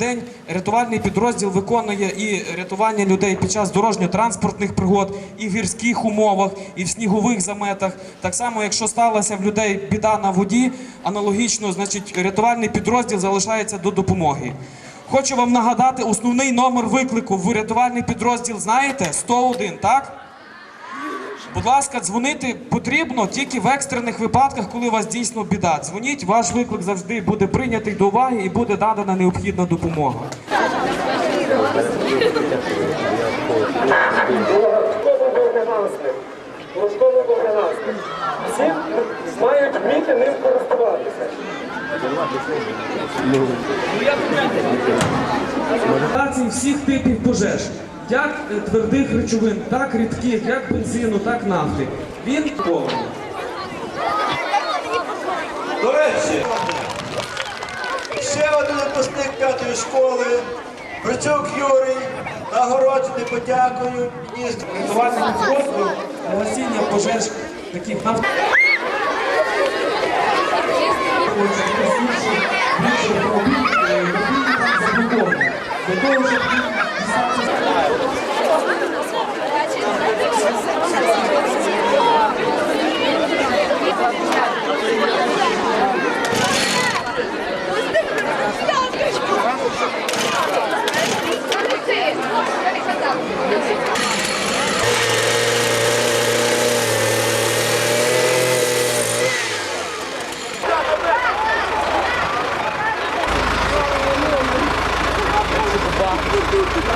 День рятувальний підрозділ виконує і рятування людей під час дорожньо-транспортних пригод, і в гірських умовах, і в снігових заметах. Так само, якщо сталася в людей біда на воді, аналогічно, значить, рятувальний підрозділ залишається до допомоги. Хочу вам нагадати основний номер виклику в рятувальний підрозділ. Знаєте? 101, так? Будь ласка, дзвонити потрібно тільки в екстрених випадках, коли у вас дійсно біда. Дзвоніть, ваш виклик завжди буде прийнятий до уваги і буде надана необхідна допомога. Лужково богонасник. Всі мають вміти ним користуватися. Всіх типів пожеж, як е, твердих речовин, так рідких, як бензину, так нафти. Він повний. До речі, ще один випускник п'ятої школи, Грицюк Юрій, нагороджений подякою міністру. Рятувальний підрозділ гасіння пожеж таких нафт. Для того, щоб клінічну фігуру.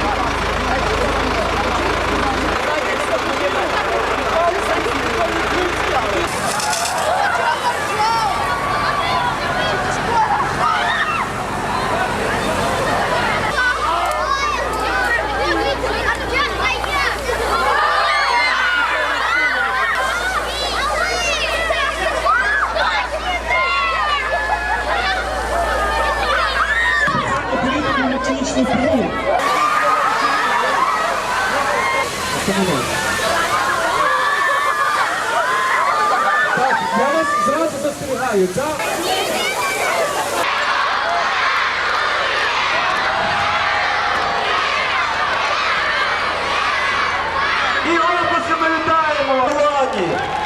Так, я вас зразу застерігаю, так? І описи ми вітаємо! Владі!